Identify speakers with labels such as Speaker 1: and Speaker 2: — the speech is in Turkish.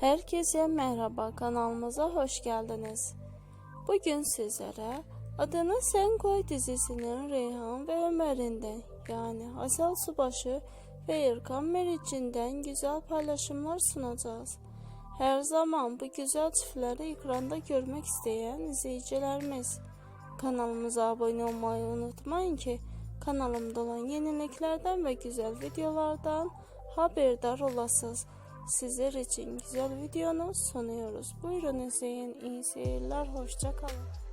Speaker 1: Herkese merhaba kanalımıza hoş geldiniz. Bugün sizlere Adını Sen Koy dizisinin Reyhan ve Ömer'inden yani Asel Subaşı ve İrkan Meriç'inden güzel paylaşımlar sunacağız. Her zaman bu güzel çiftleri ekranda görmek isteyen izleyicilerimiz kanalımıza abone olmayı unutmayın ki kanalımda olan yeniliklerden ve güzel videolardan haberdar olasınız. Sizler için güzel videonu sunuyoruz. Buyurun izleyin. İyi seyirler. Hoşça kalın.